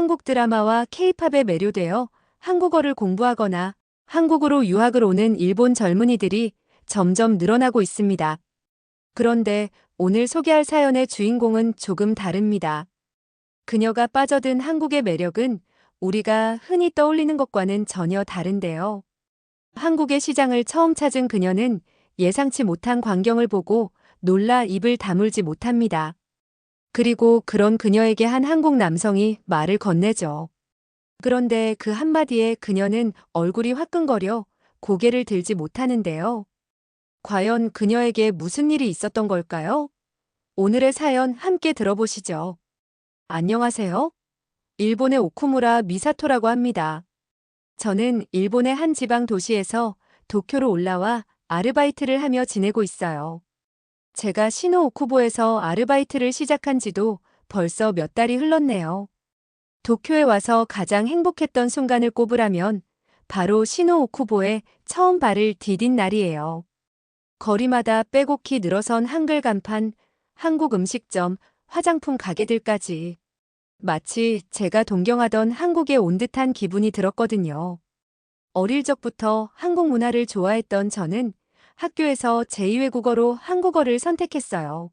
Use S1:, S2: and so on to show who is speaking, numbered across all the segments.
S1: 한국 드라마와 케이팝에 매료되어 한국어를 공부하거나 한국으로 유학을 오는 일본 젊은이들이 점점 늘어나고 있습니다. 그런데 오늘 소개할 사연의 주인공은 조금 다릅니다. 그녀가 빠져든 한국의 매력은 우리가 흔히 떠올리는 것과는 전혀 다른데요. 한국의 시장을 처음 찾은 그녀는 예상치 못한 광경을 보고 놀라 입을 다물지 못합니다. 그리고 그런 그녀에게 한 한국 남성이 말을 건네죠. 그런데 그 한마디에 그녀는 얼굴이 화끈거려 고개를 들지 못하는데요. 과연 그녀에게 무슨 일이 있었던 걸까요? 오늘의 사연 함께 들어보시죠. 안녕하세요. 일본의 오쿠무라 미사토라고 합니다. 저는 일본의 한 지방 도시에서 도쿄로 올라와 아르바이트를 하며 지내고 있어요. 제가 시노 오쿠보에서 아르바이트를 시작한 지도 벌써 몇 달이 흘렀네요. 도쿄에 와서 가장 행복했던 순간을 꼽으라면 바로 시노 오쿠보에 처음 발을 디딘 날이에요. 거리마다 빼곡히 늘어선 한글 간판, 한국 음식점, 화장품 가게들까지. 마치 제가 동경하던 한국에 온 듯한 기분이 들었거든요. 어릴 적부터 한국 문화를 좋아했던 저는 학교에서 제2외국어로 한국어를 선택했어요.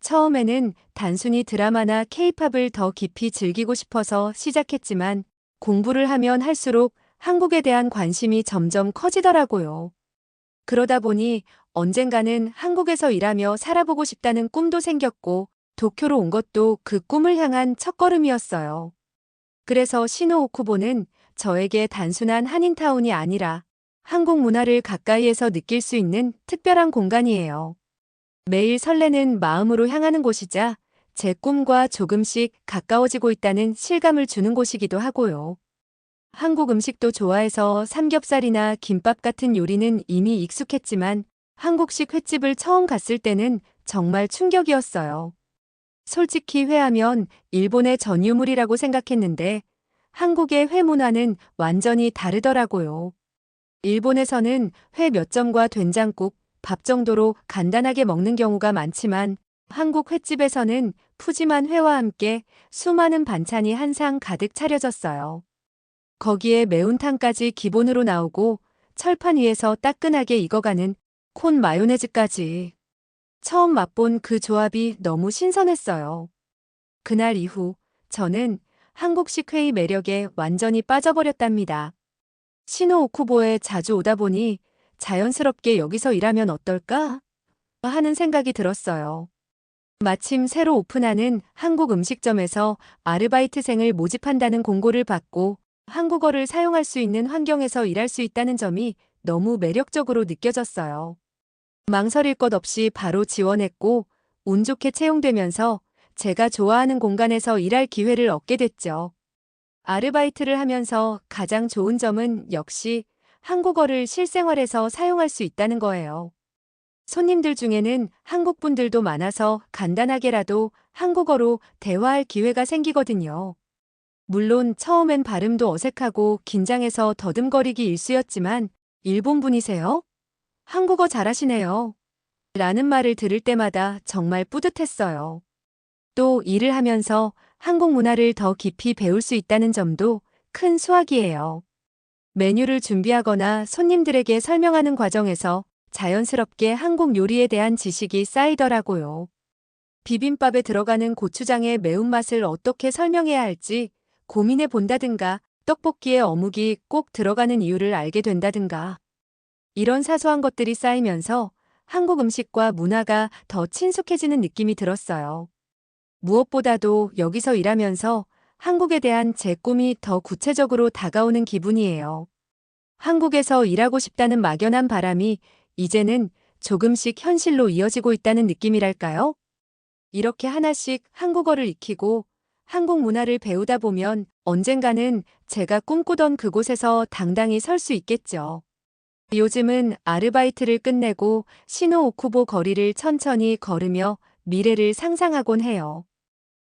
S1: 처음에는 단순히 드라마나 케이팝을 더 깊이 즐기고 싶어서 시작했지만 공부를 하면 할수록 한국에 대한 관심이 점점 커지더라고요. 그러다 보니 언젠가는 한국에서 일하며 살아보고 싶다는 꿈도 생겼고 도쿄로 온 것도 그 꿈을 향한 첫걸음이었어요. 그래서 시노오쿠보는 저에게 단순한 한인타운이 아니라 한국 문화를 가까이에서 느낄 수 있는 특별한 공간이에요. 매일 설레는 마음으로 향하는 곳이자 제 꿈과 조금씩 가까워지고 있다는 실감을 주는 곳이기도 하고요. 한국 음식도 좋아해서 삼겹살이나 김밥 같은 요리는 이미 익숙했지만 한국식 횟집을 처음 갔을 때는 정말 충격이었어요. 솔직히 회하면 일본의 전유물이라고 생각했는데 한국의 회 문화는 완전히 다르더라고요. 일본에서는 회 몇 점과 된장국, 밥 정도로 간단하게 먹는 경우가 많지만 한국 횟집에서는 푸짐한 회와 함께 수많은 반찬이 한 상 가득 차려졌어요. 거기에 매운탕까지 기본으로 나오고 철판 위에서 따끈하게 익어가는 콘 마요네즈까지. 처음 맛본 그 조합이 너무 신선했어요. 그날 이후 저는 한국식 회의 매력에 완전히 빠져버렸답니다. 시노 오쿠보에 자주 오다 보니 자연스럽게 여기서 일하면 어떨까? 하는 생각이 들었어요. 마침 새로 오픈하는 한국 음식점에서 아르바이트생을 모집한다는 공고를 받고 한국어를 사용할 수 있는 환경에서 일할 수 있다는 점이 너무 매력적으로 느껴졌어요. 망설일 것 없이 바로 지원했고 운 좋게 채용되면서 제가 좋아하는 공간에서 일할 기회를 얻게 됐죠. 아르바이트를 하면서 가장 좋은 점은 역시 한국어를 실생활에서 사용할 수 있다는 거예요. 손님들 중에는 한국 분들도 많아서 간단하게라도 한국어로 대화할 기회가 생기거든요. 물론 처음엔 발음도 어색하고 긴장해서 더듬거리기 일쑤였지만 일본 분이세요? 한국어 잘하시네요. 라는 말을 들을 때마다 정말 뿌듯했어요. 또 일을 하면서 한국 문화를 더 깊이 배울 수 있다는 점도 큰 수확이에요. 메뉴를 준비하거나 손님들에게 설명하는 과정에서 자연스럽게 한국 요리에 대한 지식이 쌓이더라고요. 비빔밥에 들어가는 고추장의 매운맛을 어떻게 설명해야 할지 고민해 본다든가 떡볶이에 어묵이 꼭 들어가는 이유를 알게 된다든가 이런 사소한 것들이 쌓이면서 한국 음식과 문화가 더 친숙해지는 느낌이 들었어요. 무엇보다도 여기서 일하면서 한국에 대한 제 꿈이 더 구체적으로 다가오는 기분이에요. 한국에서 일하고 싶다는 막연한 바람이 이제는 조금씩 현실로 이어지고 있다는 느낌이랄까요? 이렇게 하나씩 한국어를 익히고 한국 문화를 배우다 보면 언젠가는 제가 꿈꾸던 그곳에서 당당히 설 수 있겠죠. 요즘은 아르바이트를 끝내고 시노 오쿠보 거리를 천천히 걸으며 미래를 상상하곤 해요.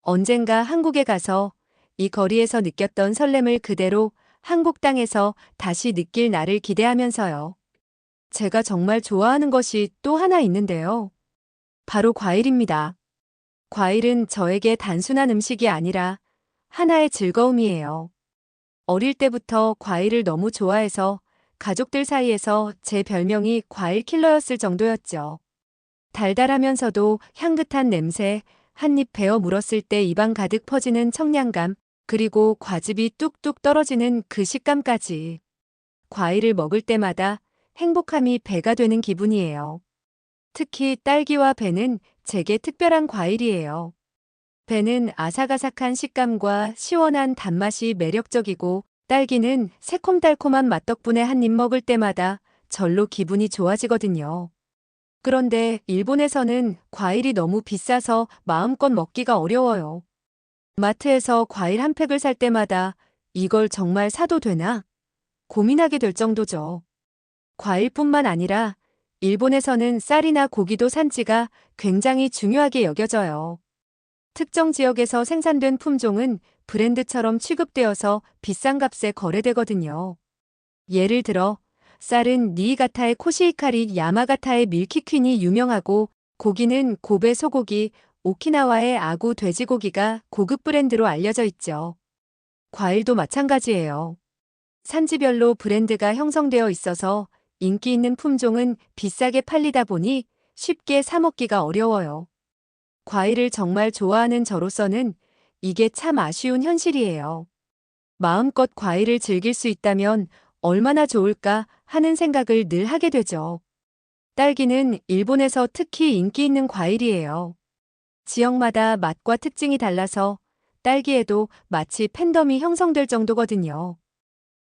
S1: 언젠가 한국에 가서 이 거리에서 느꼈던 설렘을 그대로 한국 땅에서 다시 느낄 날을 기대하면서요. 제가 정말 좋아하는 것이 또 하나 있는데요. 바로 과일입니다. 과일은 저에게 단순한 음식이 아니라 하나의 즐거움이에요. 어릴 때부터 과일을 너무 좋아해서 가족들 사이에서 제 별명이 과일 킬러였을 정도였죠. 달달하면서도 향긋한 냄새, 한 입 베어 물었을 때 입안 가득 퍼지는 청량감, 그리고 과즙이 뚝뚝 떨어지는 그 식감까지. 과일을 먹을 때마다 행복함이 배가 되는 기분이에요. 특히 딸기와 배는 제게 특별한 과일이에요. 배는 아삭아삭한 식감과 시원한 단맛이 매력적이고 딸기는 새콤달콤한 맛 덕분에 한 입 먹을 때마다 절로 기분이 좋아지거든요. 그런데 일본에서는 과일이 너무 비싸서 마음껏 먹기가 어려워요. 마트에서 과일 한 팩을 살 때마다 이걸 정말 사도 되나? 고민하게 될 정도죠. 과일뿐만 아니라 일본에서는 쌀이나 고기도 산지가 굉장히 중요하게 여겨져요. 특정 지역에서 생산된 품종은 브랜드처럼 취급되어서 비싼 값에 거래되거든요. 예를 들어 쌀은 니이가타의 코시히카리 야마가타의 밀키퀸이 유명하고 고기는 고베 소고기, 오키나와의 아구 돼지고기가 고급 브랜드로 알려져 있죠. 과일도 마찬가지예요. 산지별로 브랜드가 형성되어 있어서 인기 있는 품종은 비싸게 팔리다 보니 쉽게 사먹기가 어려워요. 과일을 정말 좋아하는 저로서는 이게 참 아쉬운 현실이에요. 마음껏 과일을 즐길 수 있다면 얼마나 좋을까 하는 생각을 늘 하게 되죠. 딸기는 일본에서 특히 인기 있는 과일이에요. 지역마다 맛과 특징이 달라서 딸기에도 마치 팬덤이 형성될 정도거든요.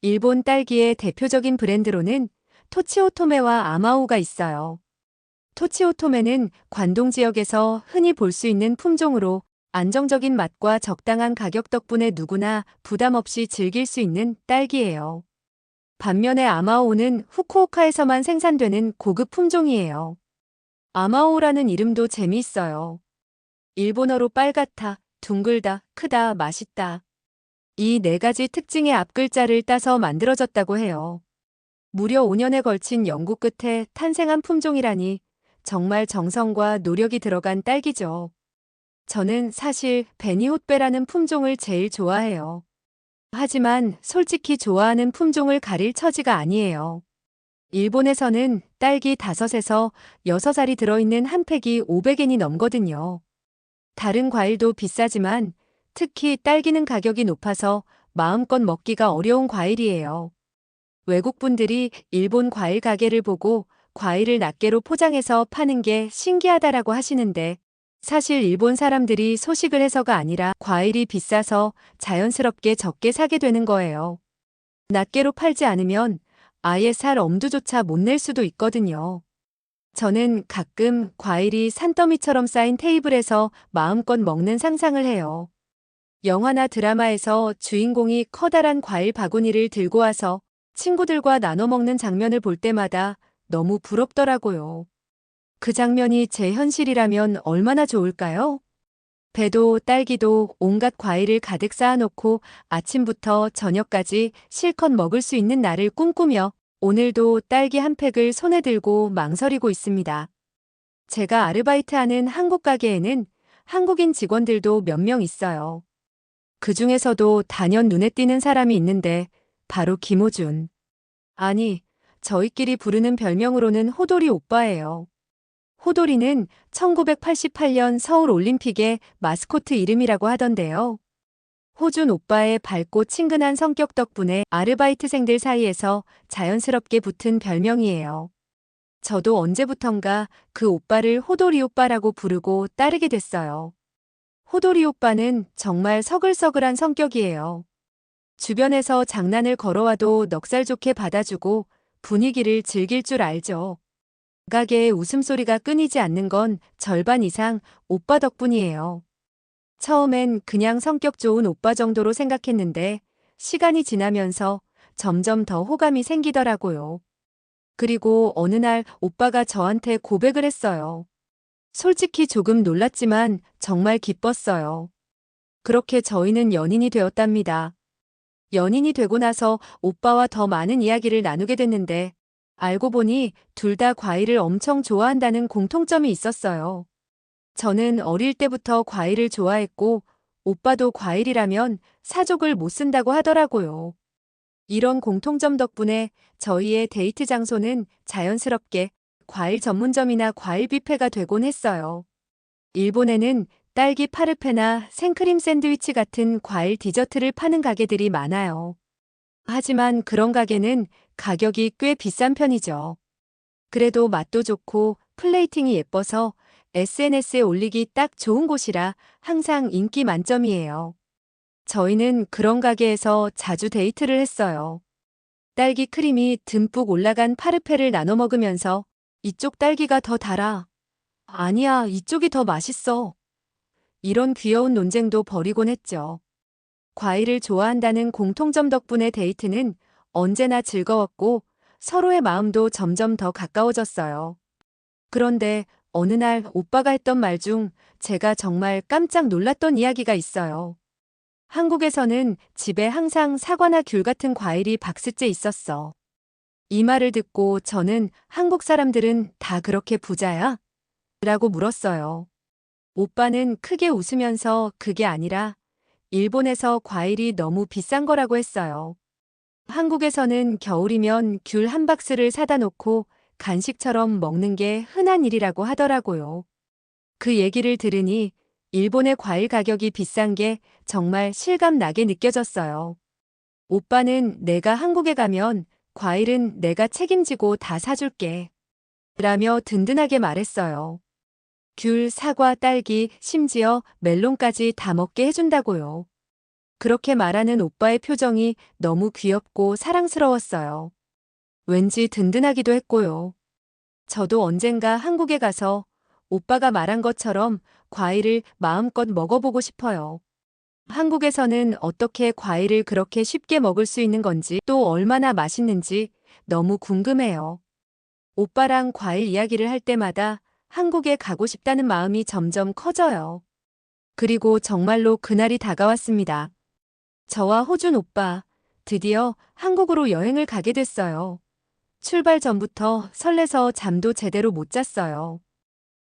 S1: 일본 딸기의 대표적인 브랜드로는 토치오토메와 아마오가 있어요. 토치오토메는 관동 지역에서 흔히 볼 수 있는 품종으로 안정적인 맛과 적당한 가격 덕분에 누구나 부담 없이 즐길 수 있는 딸기예요. 반면에 아마오는 후쿠오카에서만 생산되는 고급 품종이에요. 아마오라는 이름도 재미있어요. 일본어로 빨갛다, 둥글다, 크다, 맛있다. 이 네 가지 특징의 앞글자를 따서 만들어졌다고 해요. 무려 5년에 걸친 연구 끝에 탄생한 품종이라니 정말 정성과 노력이 들어간 딸기죠. 저는 사실 베니호빼라는 품종을 제일 좋아해요. 하지만 솔직히 좋아하는 품종을 가릴 처지가 아니에요. 일본에서는 딸기 5에서 6알이 들어있는 한 팩이 500엔이 넘거든요. 다른 과일도 비싸지만 특히 딸기는 가격이 높아서 마음껏 먹기가 어려운 과일이에요. 외국분들이 일본 과일 가게를 보고 과일을 낱개로 포장해서 파는 게 신기하다라고 하시는데 사실 일본 사람들이 소식을 해서가 아니라 과일이 비싸서 자연스럽게 적게 사게 되는 거예요. 낱개로 팔지 않으면 아예 살 엄두조차 못 낼 수도 있거든요. 저는 가끔 과일이 산더미처럼 쌓인 테이블에서 마음껏 먹는 상상을 해요. 영화나 드라마에서 주인공이 커다란 과일 바구니를 들고 와서 친구들과 나눠 먹는 장면을 볼 때마다 너무 부럽더라고요. 그 장면이 제 현실이라면 얼마나 좋을까요? 배도 딸기도 온갖 과일을 가득 쌓아놓고 아침부터 저녁까지 실컷 먹을 수 있는 날을 꿈꾸며 오늘도 딸기 한 팩을 손에 들고 망설이고 있습니다. 제가 아르바이트하는 한국 가게에는 한국인 직원들도 몇 명 있어요. 그 중에서도 단연 눈에 띄는 사람이 있는데 바로 김호준. 아니, 저희끼리 부르는 별명으로는 호돌이 오빠예요. 호돌이는 1988년 서울 올림픽의 마스코트 이름이라고 하던데요. 호준 오빠의 밝고 친근한 성격 덕분에 아르바이트생들 사이에서 자연스럽게 붙은 별명이에요. 저도 언제부턴가 그 오빠를 호돌이 오빠라고 부르고 따르게 됐어요. 호돌이 오빠는 정말 서글서글한 성격이에요. 주변에서 장난을 걸어와도 넉살 좋게 받아주고 분위기를 즐길 줄 알죠. 가게의 웃음소리가 끊이지 않는 건 절반 이상 오빠 덕분이에요. 처음엔 그냥 성격 좋은 오빠 정도로 생각했는데 시간이 지나면서 점점 더 호감이 생기더라고요. 그리고 어느 날 오빠가 저한테 고백을 했어요. 솔직히 조금 놀랐지만 정말 기뻤어요. 그렇게 저희는 연인이 되었답니다. 연인이 되고 나서 오빠와 더 많은 이야기를 나누게 됐는데 알고 보니 둘 다 과일을 엄청 좋아한다는 공통점이 있었어요. 저는 어릴 때부터 과일을 좋아했고 오빠도 과일이라면 사족을 못 쓴다고 하더라고요. 이런 공통점 덕분에 저희의 데이트 장소는 자연스럽게 과일 전문점이나 과일 뷔페가 되곤 했어요. 일본에는 딸기 파르페나 생크림 샌드위치 같은 과일 디저트를 파는 가게들이 많아요. 하지만 그런 가게는 가격이 꽤 비싼 편이죠. 그래도 맛도 좋고 플레이팅이 예뻐서 SNS에 올리기 딱 좋은 곳이라 항상 인기 만점이에요. 저희는 그런 가게에서 자주 데이트를 했어요. 딸기 크림이 듬뿍 올라간 파르페를 나눠 먹으면서 이쪽 딸기가 더 달아. 아니야, 이쪽이 더 맛있어. 이런 귀여운 논쟁도 벌이곤 했죠. 과일을 좋아한다는 공통점 덕분에 데이트는 언제나 즐거웠고 서로의 마음도 점점 더 가까워졌어요. 그런데 어느 날 오빠가 했던 말 중 제가 정말 깜짝 놀랐던 이야기가 있어요. 한국에서는 집에 항상 사과나 귤 같은 과일이 박스째 있었어. 이 말을 듣고 저는 한국 사람들은 다 그렇게 부자야? 라고 물었어요. 오빠는 크게 웃으면서 그게 아니라 일본에서 과일이 너무 비싼 거라고 했어요. 한국에서는 겨울이면 귤 한 박스를 사다 놓고 간식처럼 먹는 게 흔한 일이라고 하더라고요. 그 얘기를 들으니 일본의 과일 가격이 비싼 게 정말 실감 나게 느껴졌어요. 오빠는 내가 한국에 가면 과일은 내가 책임지고 다 사줄게. 라며 든든하게 말했어요. 귤, 사과, 딸기, 심지어 멜론까지 다 먹게 해준다고요. 그렇게 말하는 오빠의 표정이 너무 귀엽고 사랑스러웠어요. 왠지 든든하기도 했고요. 저도 언젠가 한국에 가서 오빠가 말한 것처럼 과일을 마음껏 먹어보고 싶어요. 한국에서는 어떻게 과일을 그렇게 쉽게 먹을 수 있는 건지 또 얼마나 맛있는지 너무 궁금해요. 오빠랑 과일 이야기를 할 때마다 한국에 가고 싶다는 마음이 점점 커져요. 그리고 정말로 그날이 다가왔습니다. 저와 호준 오빠, 드디어 한국으로 여행을 가게 됐어요. 출발 전부터 설레서 잠도 제대로 못 잤어요.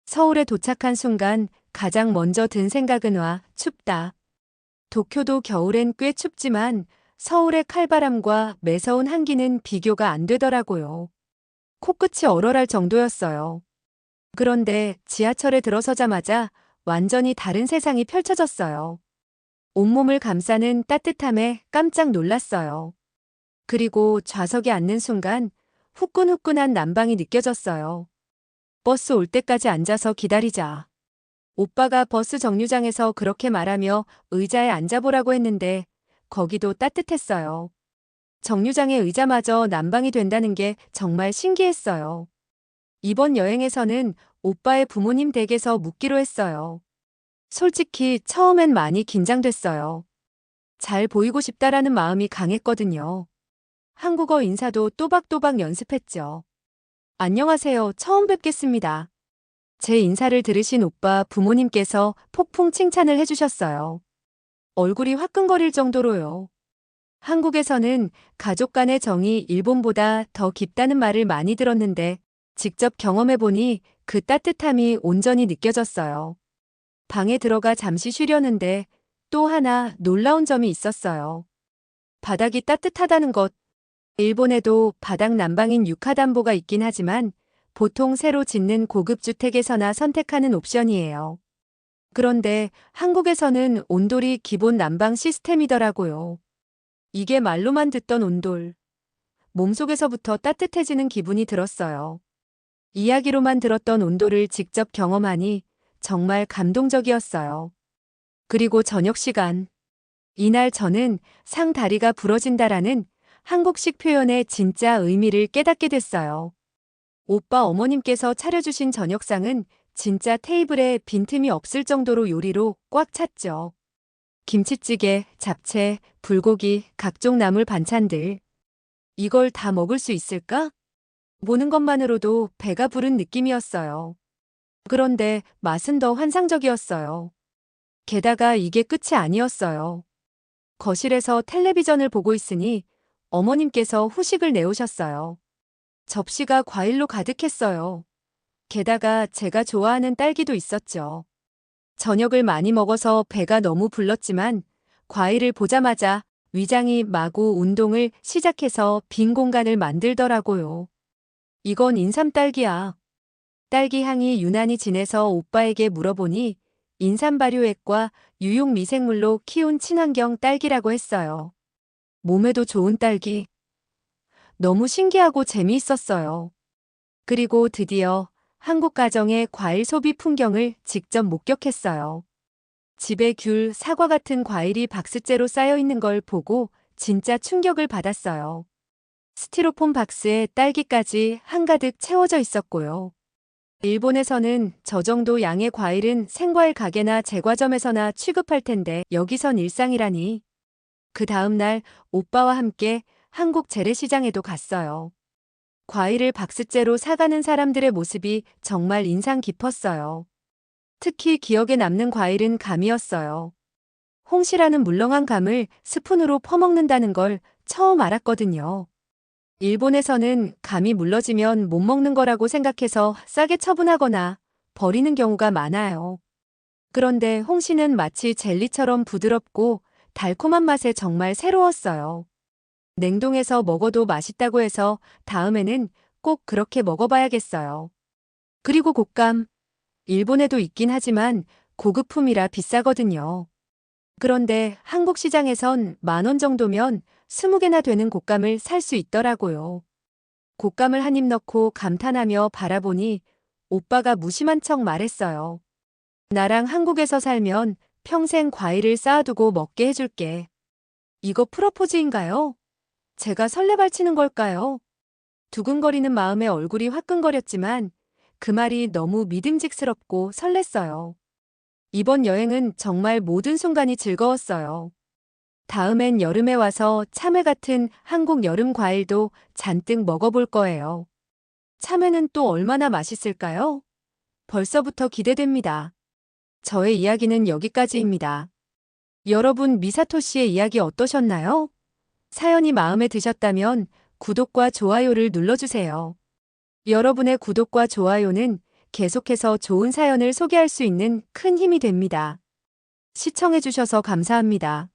S1: 서울에 도착한 순간 가장 먼저 든 생각은 와, 춥다. 도쿄도 겨울엔 꽤 춥지만 서울의 칼바람과 매서운 한기는 비교가 안 되더라고요. 코끝이 얼얼할 정도였어요. 그런데 지하철에 들어서자마자 완전히 다른 세상이 펼쳐졌어요. 온몸을 감싸는 따뜻함에 깜짝 놀랐어요. 그리고 좌석에 앉는 순간 후끈후끈한 난방이 느껴졌어요. 버스 올 때까지 앉아서 기다리자. 오빠가 버스 정류장에서 그렇게 말하며 의자에 앉아보라고 했는데 거기도 따뜻했어요. 정류장의 의자마저 난방이 된다는 게 정말 신기했어요. 이번 여행에서는 오빠의 부모님 댁에서 묵기로 했어요. 솔직히 처음엔 많이 긴장됐어요. 잘 보이고 싶다라는 마음이 강했거든요. 한국어 인사도 또박또박 연습했죠. 안녕하세요. 처음 뵙겠습니다. 제 인사를 들으신 오빠 부모님께서 폭풍 칭찬을 해주셨어요. 얼굴이 화끈거릴 정도로요. 한국에서는 가족 간의 정이 일본보다 더 깊다는 말을 많이 들었는데 직접 경험해보니 그 따뜻함이 온전히 느껴졌어요. 방에 들어가 잠시 쉬려는데 또 하나 놀라운 점이 있었어요. 바닥이 따뜻하다는 것. 일본에도 바닥 난방인 유카담보가 있긴 하지만 보통 새로 짓는 고급 주택에서나 선택하는 옵션이에요. 그런데 한국에서는 온돌이 기본 난방 시스템이더라고요. 이게 말로만 듣던 온돌. 몸속에서부터 따뜻해지는 기분이 들었어요. 이야기로만 들었던 온도를 직접 경험하니 정말 감동적이었어요. 그리고 저녁 시간. 이날 저는 상 다리가 부러진다라는 한국식 표현의 진짜 의미를 깨닫게 됐어요. 오빠 어머님께서 차려주신 저녁상은 진짜 테이블에 빈틈이 없을 정도로 요리로 꽉 찼죠. 김치찌개, 잡채, 불고기, 각종 나물 반찬들. 이걸 다 먹을 수 있을까? 보는 것만으로도 배가 부른 느낌이었어요. 그런데 맛은 더 환상적이었어요. 게다가 이게 끝이 아니었어요. 거실에서 텔레비전을 보고 있으니 어머님께서 후식을 내오셨어요. 접시가 과일로 가득했어요. 게다가 제가 좋아하는 딸기도 있었죠. 저녁을 많이 먹어서 배가 너무 불렀지만 과일을 보자마자 위장이 마구 운동을 시작해서 빈 공간을 만들더라고요. 이건 인삼 딸기야. 딸기 향이 유난히 진해서 오빠에게 물어보니 인삼 발효액과 유용 미생물로 키운 친환경 딸기라고 했어요. 몸에도 좋은 딸기. 너무 신기하고 재미있었어요. 그리고 드디어 한국 가정의 과일 소비 풍경을 직접 목격했어요. 집에 귤, 사과 같은 과일이 박스째로 쌓여 있는 걸 보고 진짜 충격을 받았어요. 스티로폼 박스에 딸기까지 한가득 채워져 있었고요. 일본에서는 저 정도 양의 과일은 생과일 가게나 제과점에서나 취급할 텐데 여기선 일상이라니. 그 다음날 오빠와 함께 한국 재래시장에도 갔어요. 과일을 박스째로 사가는 사람들의 모습이 정말 인상 깊었어요. 특히 기억에 남는 과일은 감이었어요. 홍시라는 물렁한 감을 스푼으로 퍼먹는다는 걸 처음 알았거든요. 일본에서는 감이 물러지면 못 먹는 거라고 생각해서 싸게 처분하거나 버리는 경우가 많아요. 그런데 홍시는 마치 젤리처럼 부드럽고 달콤한 맛에 정말 새로웠어요. 냉동해서 먹어도 맛있다고 해서 다음에는 꼭 그렇게 먹어봐야겠어요. 그리고 곶감. 일본에도 있긴 하지만 고급품이라 비싸거든요. 그런데 한국 시장에선 만 원 정도면 20개나 되는 곶감을 살 수 있더라고요. 곶감을 한 입 넣고 감탄하며 바라보니 오빠가 무심한 척 말했어요. 나랑 한국에서 살면 평생 과일을 쌓아두고 먹게 해줄게. 이거 프로포즈인가요? 제가 설레발치는 걸까요? 두근거리는 마음에 얼굴이 화끈거렸지만 그 말이 너무 믿음직스럽고 설렜어요. 이번 여행은 정말 모든 순간이 즐거웠어요. 다음엔 여름에 와서 참외 같은 한국 여름 과일도 잔뜩 먹어볼 거예요. 참외는 또 얼마나 맛있을까요? 벌써부터 기대됩니다. 저의 이야기는 여기까지입니다. 여러분 미사토 씨의 이야기 어떠셨나요? 사연이 마음에 드셨다면 구독과 좋아요를 눌러주세요. 여러분의 구독과 좋아요는 계속해서 좋은 사연을 소개할 수 있는 큰 힘이 됩니다. 시청해주셔서 감사합니다.